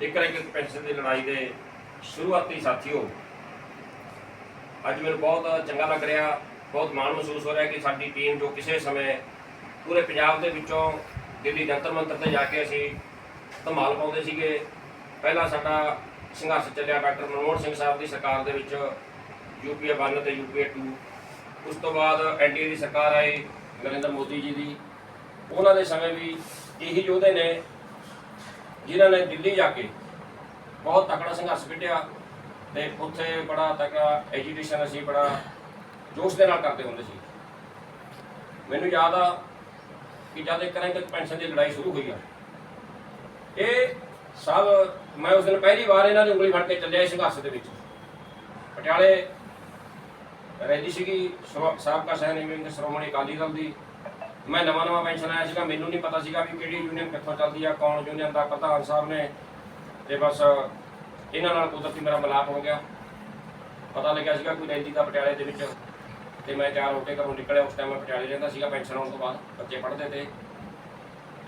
ਇੱਕ ਇੱਕ ਪੈਨਸ਼ਨ ਦੀ ਲੜਾਈ ਦੇ ਸ਼ੁਰੂਆਤੀ ਸਾਥੀਓ, ਅੱਜ ਮੈਨੂੰ ਬਹੁਤ ਚੰਗਾ ਲੱਗ ਰਿਹਾ, ਬਹੁਤ ਮਾਣ ਮਹਿਸੂਸ ਹੋ ਰਿਹਾ ਕਿ ਸਾਡੀ ਟੀਮ ਜੋ ਕਿਸੇ ਸਮੇਂ ਪੂਰੇ ਪੰਜਾਬ ਦੇ ਵਿੱਚੋਂ ਦਿੱਲੀ ਜੰਤਰ ਮੰਤਰ ਤੇ ਜਾ ਕੇ ਅਸੀਂ ਧਮਾਲ ਪਾਉਂਦੇ ਸੀਗੇ। ਪਹਿਲਾ ਸਾਡਾ ਸੰਘਰਸ਼ ਚੱਲਿਆ ਡਾਕਟਰ ਮਨਮੋਹਨ ਸਿੰਘ ਸਾਹਿਬ ਦੀ ਸਰਕਾਰ ਦੇ ਵਿੱਚ ਯੂਪੀਏ 1 ਤੇ ਯੂਪੀਏ 2 ਉਸ ਤੋਂ ਬਾਅਦ ਐਨਡੀਏ ਦੀ ਸਰਕਾਰ ਆਈ, ਨਰਿੰਦਰ ਮੋਦੀ ਜੀ ਦੀ। ਉਹਨਾਂ ਦੇ ਸਮੇਂ ਵੀ ਇਹੀ ਯੋਧੇ ਨੇ। ਜਿਨ੍ਹਾਂ ਨੇ ਦਿੱਲੀ ਜਾ ਕੇ ਬਹੁਤ ਤਕੜਾ ਸੰਘਰਸ਼ ਵਿੱਢਿਆ ਤੇ ਉੱਥੇ ਬੜਾ ਤਕੜਾ ਐਜੀਟੇਸ਼ਨ ਅਸੀਂ ਬੜਾ ਜੋਸ਼ ਦੇ ਨਾਲ ਕਰਦੇ ਹੁੰਦੇ ਸੀ। ਮੈਨੂੰ ਯਾਦ ਆ ਕਿ ਜਦ ਇੱਕ ਰੈਂਕ ਪੈਨਸ਼ਨ ਦੀ ਲੜਾਈ ਸ਼ੁਰੂ ਹੋਈ ਆ, ਇਹ ਸਭ ਮੈਂ ਉਸ ਦਿਨ ਪਹਿਲੀ ਵਾਰ ਇਹਨਾਂ ਦੀ ਉਂਗਲੀ ਫੜ ਕੇ ਚੱਲਿਆ ਸੰਘਰਸ਼ ਦੇ ਵਿੱਚ। ਪਟਿਆਲੇ ਰਹਿੰਦੀ ਸੀਗੀ ਸਵਾ- ਸਾਬਕਾ ਸੈਨਿਕ ਸ਼੍ਰੋਮਣੀ ਅਕਾਲੀ ਦਲ ਦੀ ਮੈਂ ਨਵਾਂ ਨਵਾਂ ਪੈਨਸ਼ਨ ਆਇਆ ਸੀਗਾ, ਮੈਨੂੰ ਨਹੀਂ ਪਤਾ ਸੀਗਾ ਵੀ ਕਿਹੜੀ ਯੂਨੀਅਨ ਕਿੱਥੋਂ ਚੱਲਦੀ ਆ, ਕੌਣ ਯੂਨੀਅਨ ਦਾ, ਪ੍ਰਧਾਨ ਸਾਹਿਬ ਨੇ ਤੇ ਬਸ ਇਹਨਾਂ ਨਾਲ ਕੁਦਰਤੀ ਮੇਰਾ ਮਿਲਾਪ ਹੋ ਗਿਆ। ਪਤਾ ਲੱਗਿਆ ਸੀਗਾ ਕੋਈ ਰੈਲੀ ਦਾ ਪਟਿਆਲੇ ਦੇ ਵਿੱਚ ਤੇ ਮੈਂ ਚਾਰ ਹੋ ਘਰੋਂ ਨਿਕਲਿਆ, ਉਸ ਟਾਈਮ ਮੈਂ ਪਟਿਆਲੇ ਰਹਿੰਦਾ ਸੀਗਾ ਪੈਨਸ਼ਨ ਆਉਣ ਤੋਂ ਬਾਅਦ, ਬੱਚੇ ਪੜ੍ਹਦੇ ਤੇ।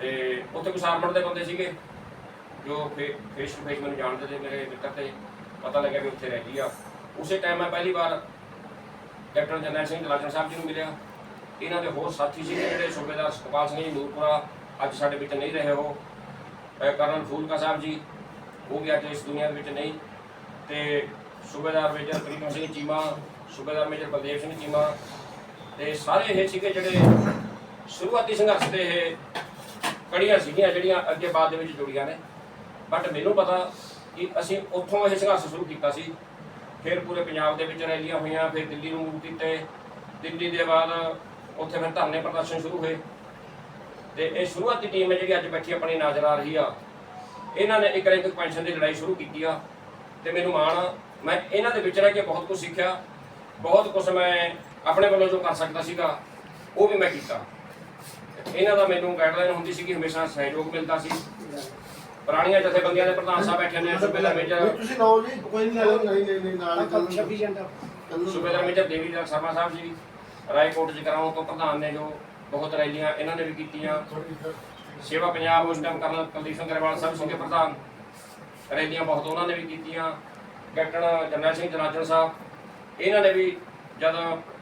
ਤੇ ਉੱਥੇ ਕੁਝ ਆਰਮਡ ਦੇ ਬੰਦੇ ਸੀਗੇ, ਜੋ ਫੇਸ ਟੂ ਫੇਸ ਮੈਨੂੰ ਜਾਣਦੇ ਤੇ ਮੇਰੇ ਮਿੱਤਰ ਤੇ ਪਤਾ ਲੱਗਿਆ ਵੀ ਉੱਥੇ ਰਹਿ ਗਈ ਆ। ਉਸੇ ਟਾਈਮ ਮੈਂ ਪਹਿਲੀ ਵਾਰ ਕੈਪਟਨ ਜਰਨੈਲ ਸਿੰਘ ਦਲਾਜਨ ਸਾਹਿਬ ਜੀ ਨੂੰ ਮਿਲਿਆ। ਇਹਨਾਂ ਦੇ ਹੋਰ ਸਾਥੀ ਸੀਗੇ ਜਿਹੜੇ ਸੂਬੇਦਾਰ ਸੁਖਪਾਲ ਸਿੰਘ ਜੀ, ਨੂਰਪੁਰਾ, ਅੱਜ ਸਾਡੇ ਵਿੱਚ ਨਹੀਂ ਰਹੇ ਉਹ। ਕਰਨ ਫੂਲਕਾ ਸਾਹਿਬ ਜੀ, ਉਹ ਵੀ ਅੱਜ ਇਸ ਦੁਨੀਆ ਦੇ ਵਿੱਚ ਨਹੀਂ। ਤੇ ਸੂਬੇਦਾਰ ਮੇਜਰ ਪ੍ਰੀਤਮ ਸਿੰਘ ਚੀਮਾ, ਸੂਬੇਦਾਰ ਮੇਜਰ ਬਲਦੇਵ ਸਿੰਘ ਚੀਮਾ, ਤੇ ਸਾਰੇ ਇਹ ਸੀਗੇ ਜਿਹੜੇ ਸ਼ੁਰੂਆਤੀ ਸੰਘਰਸ਼ ਦੇ ਇਹ ਕੜੀਆਂ ਸੀਗੀਆਂ ਜਿਹੜੀਆਂ ਅੱਗੇ ਬਾਅਦ ਦੇ ਵਿੱਚ ਜੁੜੀਆਂ ਨੇ। ਬਟ ਮੈਨੂੰ ਪਤਾ ਕਿ ਅਸੀਂ ਉੱਥੋਂ ਇਹ ਸੰਘਰਸ਼ ਸ਼ੁਰੂ ਕੀਤਾ ਸੀ। ਫਿਰ ਪੂਰੇ ਪੰਜਾਬ ਦੇ ਵਿੱਚ ਰੈਲੀਆਂ ਹੋਈਆਂ, ਫਿਰ ਦਿੱਲੀ ਨੂੰ ਮੂਵ ਕੀਤੇ ਦਿੱਲੀ ਦੇ ਬਾਅਦ ਉੱਥੇ ਫਿਰ ਧਰਨੇ ਪ੍ਰਦਰਸ਼ਨ ਸ਼ੁਰੂ ਹੋਏ। ਤੇ ਇਹ ਸ਼ੁਰੂਆਤੀ ਟੀਮ ਹੈ ਜਿਹੜੀ ਅੱਜ ਬੈਠੀ ਆਪਣੀ ਨਜ਼ਰ ਆ ਰਹੀ ਆ। ਇਹਨਾਂ ਨੇ ਇੱਕ ਰੈਂਕ ਪੈਨਸ਼ਨ ਦੀ ਲੜਾਈ ਸ਼ੁਰੂ ਕੀਤੀ ਆ। ਤੇ ਮੈਨੂੰ ਮਾਣ ਆ, ਮੈਂ ਇਹਨਾਂ ਦੇ ਵਿੱਚ ਰਹਿ ਕੇ ਬਹੁਤ ਕੁਝ ਸਿੱਖਿਆ। ਬਹੁਤ ਕੁਝ ਮੈਂ ਆਪਣੇ ਵੱਲੋਂ ਜੋ ਕਰ ਸਕਦਾ ਸੀਗਾ ਉਹ ਵੀ ਮੈਂ ਕੀਤਾ। ਇਹਨਾਂ ਦਾ ਮੈਨੂੰ ਗਾਈਡਲਾਈਨ ਹੁੰਦੀ ਸੀ ਕਿ ਹਮੇਸ਼ਾ ਸਹਿਯੋਗ ਮਿਲਦਾ ਸੀ। ਪੁਰਾਣੀਆਂ ਜਥੇਬੰਦੀਆਂ ਦੇ ਪ੍ਰਧਾਨ ਸਾਹਿਬ ਬੈਠੇ ਨੇ ਸੂਬੇਦਾਰ ਮੇਜਰ ਤੁਸੀਂ ਨਾਓ ਜੀ ਕੋਈ ਨਹੀਂ ਲੈ ਨਹੀਂ ਨਹੀਂ ਨਹੀਂ ਨਾਲ ਆਪਾਂ 26 ਜੰਟਾ ਸੂਬੇਦਾਰ ਮੇਜਰ ਦੇਵੀ ਦਾ ਸ਼ਰਮਾ ਸਾਹਿਬ ਜੀ। ਰਾਏਕੋਟ ਜਗਰਾਉਂ ਤੋਂ ਪ੍ਰਧਾਨ ਨੇ ਜੋ ਬਹੁਤ ਰੈਲੀਆਂ ਇਹਨਾਂ ਨੇ ਵੀ ਕੀਤੀਆਂ। ਸੇਵਾ ਪੰਜਾਬ ਉਸ ਟਾਈਮ ਕਰਨਲ ਕੁਲਦੀਪ ਸਿੰਘ ਗਰੇਵਾਲ ਸਾਹਿਬ ਸੀਗੇ ਪ੍ਰਧਾਨ। ਰੈਲੀਆਂ ਬਹੁਤ ਉਹਨਾਂ ਨੇ ਵੀ ਕੀਤੀਆਂ। ਕੈਪਟਨ ਜਰਨੈਲ ਸਿੰਘ ਜਨਾਜਨ ਸਾਹਿਬ ਇਹਨਾਂ ਨੇ ਵੀ ਜਦ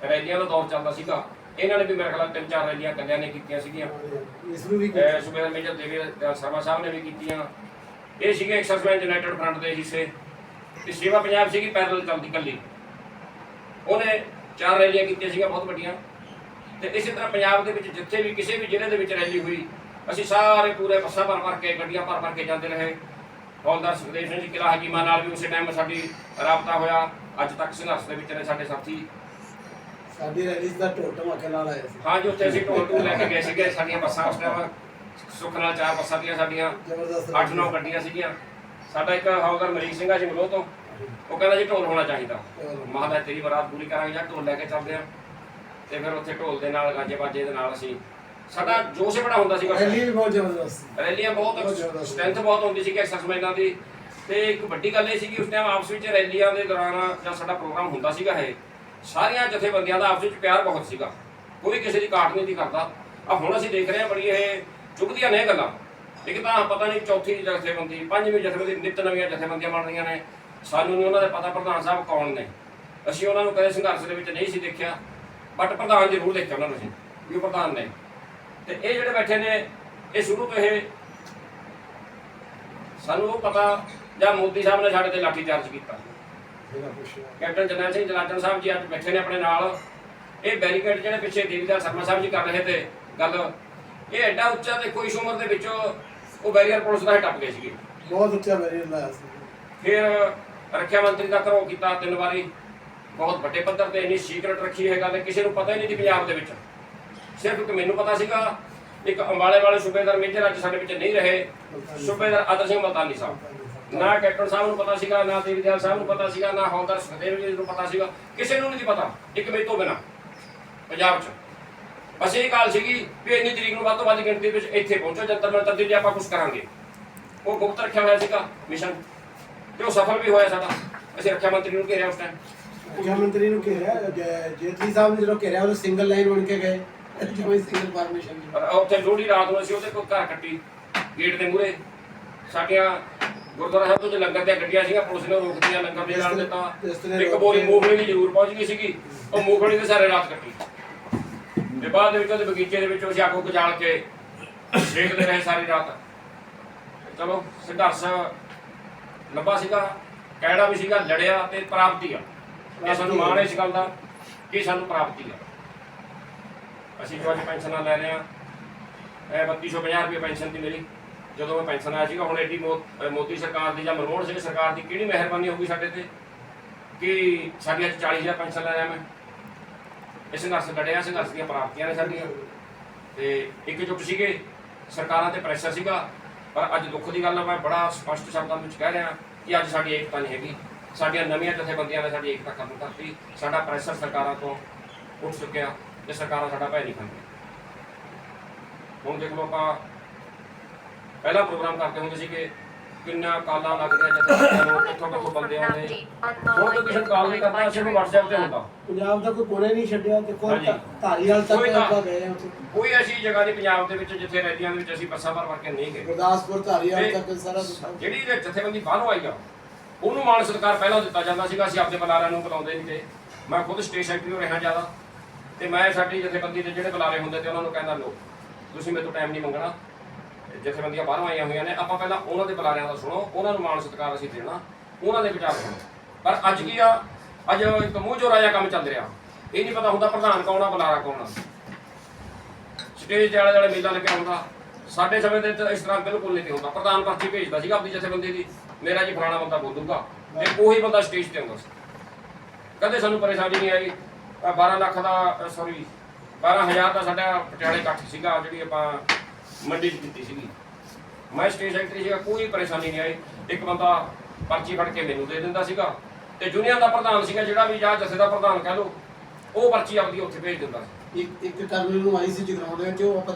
ਰੈਲੀਆਂ ਦਾ ਦੌਰ ਚੱਲਦਾ ਸੀਗਾ ਇਹਨਾਂ ਨੇ ਵੀ ਮੇਰੇ ਖਿਆਲ ਤਿੰਨ ਚਾਰ ਰੈਲੀਆਂ ਕੱਲਿਆਂ ਨੇ ਕੀਤੀਆਂ ਸੀਗੀਆਂ। ਇਸ ਨੂੰ ਵੀ ਸੂਬੇਦਾਰ ਮੇਜਰ ਦੇਵੀ ਸ਼ਰਮਾ ਸਾਹਿਬ ਨੇ ਵੀ ਕੀਤੀਆਂ। ਇਹ ਸੀਗੇ ਐਕਸਰਸਾਈਜ਼ ਯੂਨਾਈਟਿਡ ਫਰੰਟ ਦੇ ਹਿੱਸੇ। ਤੇ ਸੇਵਾ ਪੰਜਾਬ ਸੀਗੀ ਪੈਰਲ ਚੱਲਦੀ ਕੱਲੀ ਉਹਨੇ ਚਾਰ ਰੈਲੀਆਂ ਕੀਤੀਆਂ ਸੀਗੀਆਂ ਬਹੁਤ ਵੱਡੀਆਂ। ਤੇ ਇਸੇ ਤਰ੍ਹਾਂ ਪੰਜਾਬ ਦੇ ਵਿੱਚ ਜਿੱਥੇ ਵੀ ਕਿਸੇ ਵੀ ਜ਼ਿਲ੍ਹੇ ਦੇ ਵਿੱਚ ਰੈਲੀ ਹੋਈ ਅਸੀਂ ਸਾਰੇ ਪੂਰੇ ਬੱਸਾਂ ਭਰ ਭਰ ਕੇ ਗੱਡੀਆਂ ਭਰ ਭਰ ਕੇ ਜਾਂਦੇ ਰਹੇ। ਹੌਲਦਾਰ ਸੁਖਦੇਵ ਸਿੰਘ ਜੀ ਕਿਲਾ ਹਕੀਮਾ ਨਾਲ ਵੀ ਉਸੇ ਟਾਈਮ ਸਾਡੀ ਰਾਬਤਾ ਹੋਇਆ। ਅੱਜ ਤੱਕ ਸੰਘਰਸ਼ ਦੇ ਵਿੱਚ ਨੇ ਸਾਡੇ ਸਾਥੀ। ਸਾਡੀ ਰੈਲੀ ਦਾ ਟੋਟਮ ਅਕੇ ਨਾਲ ਆਇਆ ਸੀ। ਹਾਂ ਜੋ ਉੱਥੇ ਅਸੀਂ ਢੋਲ ਢੋਲ ਲੈ ਕੇ ਗਏ ਸੀਗੇ। ਸਾਡੀਆਂ ਬੱਸਾਂ ਉਸ ਟਾਈਮ ਸੁੱਖ ਨਾਲ ਚਾਰ ਬੱਸਾਂ ਦੀਆਂ ਸਾਡੀਆਂ ਜ਼ਬਰਦਸਤ ਅੱਠ ਨੌ ਗੱਡੀਆਂ ਸੀਗੀਆਂ। ਸਾਡਾ ਇੱਕ ਹੌਲਦਾਰ ਮਰੀਕ ਸਿੰਘ ਜੀ ਮਲੋਹ ਤੋਂ ਉਹ ਕਹਿੰਦਾ ਜੀ ਢੋਲ ਹੋਣਾ ਚਾਹੀਦਾ। ਮਹਾਦਾ ਤੇਰੀ ਬਰਾਤ ਪੂਰੀ ਕਰਾਂਗੇ ਜਾਂ ਢੋਲ ਲੈ ਕੇ ਚੱਲਦੇ ਆ। ਤੇ ਫਿਰ ਉੱਥੇ ਢੋਲ ਦੇ ਨਾਲ ਗਾਜੇ ਬਾਜੇ ਦੇ ਨਾਲ ਅਸੀਂ ਸਾਡਾ ਜੋਸ਼ ਬੜਾ ਹੁੰਦਾ ਸੀਗਾ। ਰੈਲੀ ਬਹੁਤ ਜ਼ਬਰਦਸਤ ਰੈਲੀਆਂ ਬਹੁਤ ਸੀ। ਸਟਰੈਂਥ ਬਹੁਤ ਹੁੰਦੀ ਸੀ ਕਿ ਐਕਸਰਸਾਈਜ਼ਾਂ ਦੀ। ਤੇ ਇੱਕ ਵੱਡੀ ਗੱਲ ਇਹ ਸੀ ਕਿ ਉਸ ਟਾਈਮ ਆਪਸ ਵਿੱਚ ਰੈਲੀਆਂ ਦੇ ਦੌਰਾਨ ਜਾਂ ਸਾਡਾ ਪ੍ਰੋਗਰਾਮ ਹੁੰਦਾ ਸੀਗਾ ਇਹ। ਸਾਰੀਆਂ ਜਥੇਬੰਦੀਆਂ ਦਾ ਆਪਸ ਵਿੱਚ ਪਿਆਰ ਬਹੁਤ ਸੀਗਾ। ਕੋਈ ਕਿਸੇ ਦੀ ਕਾਟ ਨਹੀਂ ਸੀ ਕਰਦਾ। ਆ ਹੁਣ ਅਸੀਂ ਦੇਖ ਰਹੇ ਹਾਂ ਬੜੀ ਇਹ ਚੁੱਭਦੀਆਂ ਨੇ ਗੱਲਾਂ। ਇੱਕ ਤਾਂ ਪਤਾ ਨਹੀਂ ਚੌਥੀ ਜਥੇਬੰਦੀ ਪੰਜਵੀਂ ਜਥੇਬੰਦੀ ਨਿੱਤ ਨਵੀਆਂ ਜਥੇਬੰਦੀਆਂ ਬਣ ਰਹੀਆਂ ਨੇ। ਸਾਨੂੰ ਨਹੀਂ ਉਹਨਾਂ ਦਾ ਪਤਾ ਪ੍ਰਧਾਨ ਸਾਹਿਬ ਕੌਣ ਨੇ। ਅਸੀਂ ਉਹਨਾਂ ਨੂੰ ਕਦੇ ਸੰਘਰਸ਼ ਦੇ ਵਿੱਚ ਨਹੀਂ ਸੀ ਦੇਖਿਆ ਬਟ ਪ੍ਰਧਾਨ ਜ਼ਰੂਰ ਦੇਖਿਆ ਉਹਨਾਂ ਨੂੰ ਅਸੀਂ ਵੀ ਉਹ ਪ੍ਰਧਾਨ ਨੇ। ਤੇ ਇਹ ਜਿਹੜੇ ਬੈਠੇ ਨੇ ਇਹ ਸ਼ੁਰੂ ਤੋਂ ਇਹ ਸਾਨੂੰ ਉਹ ਪਤਾ ਜਾਂ ਮੋਦੀ ਸਾਹਿਬ ਨੇ ਸਾਡੇ ਤੇ ਲਾਠੀ ਚਾਰਜ ਕੀਤਾ। ਕੈਪਟਨ ਜਰਨੈਲ ਸਿੰਘ ਜਲਾਟਨ ਸਾਹਿਬ ਜੀ ਅੱਜ ਬੈਠੇ ਨੇ ਆਪਣੇ ਨਾਲ। ਇਹ ਬੈਰੀਕੇਡ ਜਿਹੜੇ ਪਿੱਛੇ ਦੇਵੀਦਾਰ ਸ਼ਰਮਾ ਸਾਹਿਬ ਜੀ ਕਰ ਰਹੇ ਤੇ ਗੱਲ ਇਹ ਐਡਾ ਉੱਚਾ ਦੇਖੋ ਇਸ ਉਮਰ ਦੇ ਵਿੱਚ ਉਹ ਬੈਰੀਅਰ ਪੁਲਿਸ ਦਾ ਟੱਪ ਗਏ ਸੀਗੇ। ਬਹੁਤ ਉੱਚਾ ਬੈਰੀਅਰ ਲਾਇਆ ਸੀ। ਫਿਰ ਰੱਖਿਆ ਮੰਤਰੀ ਦਾ ਘਰੋਂ ਕੀਤਾ ਤਿੰਨ ਵਾਰੀ। ਬਹੁਤ ਵੱਡੇ ਪੱਧਰ ਤੇ ਇੰਨੀ ਸੀਕ੍ਰੇਟ ਰੱਖੀ ਹੈ ਗੱਲ ਕਿਸੇ ਨੂੰ ਪਤਾ ਹੀ ਨਹੀਂ ਸੀ ਪੰਜਾਬ ਦੇ ਵਿੱਚ। ਸਿਰਫ ਇੱਕ ਮੈਨੂੰ ਪਤਾ ਸੀਗਾ, ਇੱਕ ਅੰਬਾਲੇ ਵਾਲੇ ਸੂਬੇਦਾਰ ਮੇਜਰ ਅੱਜ ਸਾਡੇ ਵਿੱਚ ਨਹੀਂ ਰਹੇ। ਸੂਬੇਦਾਰ ਆਦਰ ਸਿੰਘ ਮਲਤਾਨੀ ਸਾਹਿਬ। ਨਾ ਕੈਪਟਨ ਸਾਹਿਬ ਨੂੰ ਪਤਾ ਸੀਗਾ, ਨਾ ਦੇਵਦਿਆਲ ਸਾਹਿਬ ਨੂੰ ਪਤਾ ਸੀਗਾ, ਨਾ ਹੌਲਦਾਰ ਸੁਖਦੇਵ ਜੀ ਨੂੰ ਪਤਾ ਸੀਗਾ। ਕਿਸੇ ਨੂੰ ਨਹੀਂ ਸੀ ਪਤਾ, ਇੱਕ ਮੇਰੇ ਤੋਂ ਬਿਨਾ। ਪੰਜਾਬ 'ਚ। ਬਸ ਇਹ ਗੱਲ ਸੀਗੀ ਵੀ ਇੰਨੀ ਤਰੀਕ ਨੂੰ ਵੱਧ ਤੋਂ ਵੱਧ ਗਿਣਤੀ ਵਿੱਚ ਇੱਥੇ ਪਹੁੰਚੋ ਜੰਤਰ ਮੰਤਰ ਦੇ ਲਈ ਆਪਾਂ ਕੁਝ ਕਰਾਂਗੇ। ਉਹ ਗੁਪਤ ਰੱਖਿਆ ਹੋਇਆ ਸੀਗਾ, ਮਿਸ਼ਨ। ਤੇ ਉਹ ਸਫਲ ਵੀ ਹੋਇਆ ਸਾਡਾ ਅਸੀਂ ਰੱਖਿਆ ਮੰਤਰੀ ਨੂੰ ਘੇਰਿਆ ਉਸ ਟਾਈਮ ਮੁੱਖ ਮੰਤਰੀ ਨੂੰ ਘੇਰਿਆ ਜੇ- ਜੇਤਲੀ ਸਾਹਿਬ ਨੇ ਜਦੋਂ ਘੇਰਿਆ ਉਹ ਸਿੰਗਲ ਲਾਈਨ ਬਣ ਕੇ ਗਏ ਜਿਵੇਂ ਸਿੰਗਲ ਫਾਰਮੇਸ਼ਨ ਪਰ ਉੱਥੇ ਲੋਹੜੀ ਰਾਤ ਨੂੰ ਅਸੀਂ ਉਹਦੇ ਕੋਲ ਘਰ ਕੱਟੀ ਗੇਟ ਦੇ ਮੂਹਰੇ ਸਾਡੀਆਂ ਗੁਰਦੁਆਰਾ ਸਾਹਿਬ ਤੋਂ ਜੋ ਲੰਗਰ ਦੀਆਂ ਗੱਡੀਆਂ ਸੀਗੀਆਂ ਪੁਲਿਸ ਨੇ ਰੋਕਦੀਆਂ ਲੰਗਰ ਨਹੀਂ ਜਾਣ ਦਿੱਤਾ ਤਰ੍ਹਾਂ ਇੱਕ ਬੋਰੀ ਕੇ- ਮੂੰਗਫਲੀ ਦੀ ਜ਼ਰੂਰ ਪਹੁੰਚ ਗਈ ਸੀਗੀ ਉਹ ਮੂੰਗਫਲੀ ਦੇ ਸਾਰੇ ਰਾਤ ਕੱਟੀ ਤੇ ਬਾਅਦ ਦੇ ਵਿੱਚ ਉਹਦੇ ਬਗੀਚੇ ਦੇ ਵਿੱਚ ਅਸੀਂ ਅੱਗ ਉਜਾਲ ਕੇ ਦੇਖਦੇ ਰਹੇ ਸਾਰੀ ਰਾਤ ਚਲੋ ਸੰਘਰਸ਼ ਲੰਬਾ ਸੀਗਾ ਕਹਿਣਾ ਵੀ ਸੀਗਾ ਲੜਿਆ ਤੇ ਪ੍ਰਾਪਤੀ ਆ। ਇਹ ਸਾਨੂੰ ਮਾਣ ਇਸ ਗੱਲ ਦਾ ਕਿ ਸਾਨੂੰ ਪ੍ਰਾਪਤੀ ਆ। ਅਸੀਂ ਜੋ ਅੱਜ ਪੈਨਸ਼ਨਾਂ ਲੈ ਰਹੇ ਆ ਇਹ 3250 ਰੁਪਏ ਪੈਨਸ਼ਨ ਦੀ ਮੇਰੀ। ਜਦੋਂ ਮੈਂ ਪੈਨਸ਼ਨ ਆਇਆ ਸੀਗਾ ਹੁਣ ਐਡੀ ਮੋਦੀ ਸਰਕਾਰ ਦੀ ਜਾਂ ਮਨਮੋਹਨ ਸਿੰਘ ਸਰਕਾਰ ਦੀ ਕਿਹੜੀ ਮਿਹਰਬਾਨੀ ਹੋਊਗੀ ਸਾਡੇ ਤੇ? ਕਿ ਸਾਡੀ ਅੱਜ 40000 ਪੈਨਸ਼ਨ ਲੈ ਰਿਹਾ ਮੈਂ। ਇਹ ਸੰਘਰਸ਼ ਲੜਿਆ ਸੰਘਰਸ਼ ਦੀਆਂ ਪ੍ਰਾਪਤੀਆਂ ਨੇ ਸਾਡੀਆਂ। ਤੇ ਇੱਕਜੁੱਟ ਸੀਗੇ। ਸਰਕਾਰਾਂ ਤੇ ਪ੍ਰੈਸ਼ਰ ਸੀਗਾ। ਪਰ ਅੱਜ ਦੁੱਖ ਦੀ ਗੱਲ ਆ, ਮੈਂ ਬੜਾ ਸਪਸ਼ਟ ਸ਼ਬਦਾਂ ਵਿੱਚ ਕਹਿ ਰਿਹਾ ਕਿ ਅੱਜ ਸਾਡੀ ਏਕਤਾ ਨਹੀਂ ਹੈਗੀ। ਸਾਡੀਆਂ ਨਵੀਆਂ ਜਥੇਬੰਦੀਆਂ ਨੇ ਸਾਡੀ ਏਕਤਾ ਖਤਮ ਕਰਤੀ। ਸਾਡਾ ਪ੍ਰੈਸ਼ਰ ਸਰਕਾਰਾਂ ਤੋਂ ਉੱਠ ਚੁੱਕਿਆ ਤੇ ਸਰਕਾਰਾਂ ਸਾਡਾ ਭੈ ਨਹੀਂ ਖਾਂਦੀਆਂ। ਹੁਣ ਦੇਖ ਲਓ ਆਪਾਂ ਪਹਿਲਾ ਪ੍ਰੋਗਰਾਮ ਕਰਦੇ ਹੁੰਦੇ ਸੀ ਕਿ ਕਿੰਨਾ ਕਾਲਾ ਲੱਗ ਰਿਹਾ ਜਥੇਬੰਦੀਆਂ ਨੂੰ ਕਿੱਥੋਂ ਕਿੱਥੋਂ ਬੰਦੇ ਆਉਂਦੇ ਤਾਂ ਕਿਸੇ ਨੂੰ ਕਾਲ ਨਹੀਂ ਕਰਦਾ ਸਿਰਫ WhatsApp ਤੇ ਹੁੰਦਾ। ਪੰਜਾਬ ਦਾ ਕੋਈ ਕੋਨੇ ਨਹੀਂ ਛੱਡਿਆ ਤੇ ਕੋਈ ਹਾਂਜੀ। ਧਾਰੀਵਾਲ ਤੱਕ ਕੋਈ ਆਪਾਂ ਗਏ ਹਾਂ ਉੱਥੇ। ਕੋਈ ਐਸੀ ਜਗ੍ਹਾ ਨਹੀਂ ਪੰਜਾਬ ਦੇ ਵਿੱਚ ਜਿੱਥੇ ਰੈਲੀਆਂ ਦੇ ਵਿੱਚ ਅਸੀਂ ਬੱਸਾਂ ਭਰ ਭਰ ਕੇ ਨਹੀਂ ਗਏ। ਗੁਰਦਾਸਪੁਰ ਧਾਰੀਵਾਲ ਤੇ ਤੱਕ ਸਾਰਾ ਕੁਛ। ਜਿਹੜੀ ਇਹ ਜਥੇਬੰਦੀ ਬਾਹਰੋਂ ਆਈ ਆ ਉਹਨੂੰ ਮਾਨ ਸਤਿਕਾਰ ਪਹਿਲਾਂ ਦਿੱਤਾ ਜਾਂਦਾ ਸੀਗਾ ਅਸੀਂ ਆਪਣੇ ਬੁਲਾਰਿਆਂ ਨੂੰ ਬੁਲਾਉਂਦੇ ਨਹੀਂ ਤੇ। ਮੈਂ ਖੁਦ ਸਟੇਜ ਸੈਕਟਰੀ ਰਿਹਾ ਜ਼ਿਆਦਾ। ਤੇ ਮੈਂ ਸਾਡੀ ਜਥੇਬੰਦੀ ਦੇ ਜਿਹੜੇ ਬੁਲਾਰੇ ਹੁੰਦੇ ਤੇ ਉਹਨਾਂ ਨੂੰ ਕਹਿੰਦਾ ਲੋ ਤੁਸੀਂ ਮੇਰੇ ਤੋਂ ਟਾਈਮ ਨਹੀਂ ਮੰਗਣਾ। ਜਥੇਬੰਦੀਆਂ ਬਾਹਰੋਂ ਆਈਆਂ ਹੋਈਆਂ ਨੇ, ਆਪਾਂ ਪਹਿਲਾਂ ਉਹਨਾਂ ਦੇ ਬੁਲਾਰਿਆਂ ਦਾ ਸੁਣੋ, ਉਹਨਾਂ ਨੂੰ ਮਾਣ ਸਤਿਕਾਰ ਅਸੀਂ ਦੇਣਾ, ਉਹਨਾਂ ਦੇ ਵਿਚਾਰ ਸੁਣੋ। ਪਰ ਅੱਜ ਕੀ ਆ? ਅੱਜ ਇੱਕ ਮੂੰਹ ਜੋਰਾ ਜਿਹਾ ਕੰਮ ਚੱਲ ਰਿਹਾ। ਇਹ ਨਹੀਂ ਪਤਾ ਹੁੰਦਾ ਪ੍ਰਧਾਨ ਕੌਣ ਆ, ਬੁਲਾਰਾ ਕੌਣ ਆ। ਸਟੇਜ ਦੇ ਆਲੇ ਦੁਆਲੇ ਮੇਲਾ ਲੱਗਿਆ ਹੁੰਦਾ। ਸਾਡੇ ਸਮੇਂ ਦੇ ਇਸ ਤਰ੍ਹਾਂ ਬਿਲਕੁਲ ਨਹੀਂ ਸੀ ਹੁੰਦਾ। ਪ੍ਰਧਾਨ ਪਰਚੀ ਭੇਜਦਾ ਸੀਗਾ ਆਪਣੀ ਜਥੇਬੰਦੀ ਦੀ, ਮੇਰਾ ਜੀ ਫਲਾਣਾ ਬੰਦਾ ਬੋਲੂਗਾ। ਤੇ ਉਹੀ ਬੰਦਾ ਸਟੇਜ ਤੇ ਆਉਂਦਾ ਸੀ। ਕਦੇ ਸਾਨੂੰ ਪਰੇਸ਼ਾਨੀ ਨਹੀਂ ਆਈ। ਆਹ 12 ਲੱਖ ਦਾ ਸੌਰੀ 12000 ਦਾ ਸਾਡਾ ਪਟਿਆਲੇ ਇਕੱਠ ਸੀਗਾ, ਜਿਹੜੀ ਆਪਾਂ ਮੰਡੀ 'ਚ ਕੀਤੀ ਸੀਗੀ। ਮੈਂ ਸਟੇਟ ਸੈਕਟਰੀ ਸੀਗਾ, ਕੋਈ ਪਰੇਸ਼ਾਨੀ ਨਹੀਂ ਆਈ। ਇੱਕ ਬੰਦਾ ਪਰਚੀ ਫੜ ਕੇ ਮੈਨੂੰ ਦੇ ਦਿੰਦਾ ਸੀਗਾ ਤੇ ਯੂਨੀਅਨ ਦਾ ਪ੍ਰਧਾਨ ਸੀਗਾ ਜਿਹੜਾ ਵੀ, ਜਾਂ ਜਥੇ ਦਾ ਪ੍ਰਧਾਨ ਕਹਿ ਲਓ, ਉਹ ਪਰਚੀ ਆਪਦੀ ਉੱਥੇ ਭੇਜ ਦਿੰਦਾ ਸੀ। ਇੱਕ ਇੱਕ ਕਰਨਲ ਨੂੰ ਆਈ ਸੀ ਜਗਰਾਉਂ ਵਿੱਚ, ਉਹ ਆਪਾਂ